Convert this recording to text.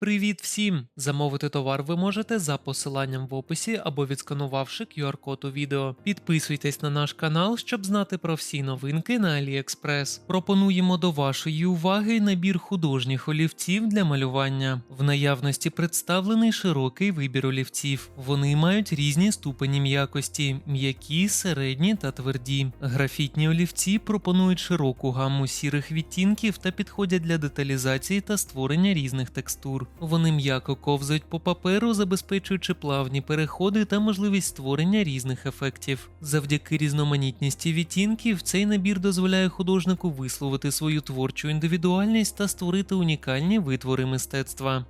Привіт всім! Замовити товар ви можете за посиланням в описі або відсканувавши QR-код у відео. Підписуйтесь на наш канал, щоб знати про всі новинки на AliExpress. Пропонуємо до вашої уваги набір художніх олівців для малювання. В наявності представлений широкий вибір олівців. Вони мають різні ступені м'якості: м'які, середні та тверді. Графітні олівці пропонують широку гамму сірих відтінків та підходять для деталізації та створення різних текстур. Вони м'яко ковзають по паперу, забезпечуючи плавні переходи та можливість створення різних ефектів. Завдяки різноманітності відтінків цей набір дозволяє художнику висловити свою творчу індивідуальність та створити унікальні витвори мистецтва.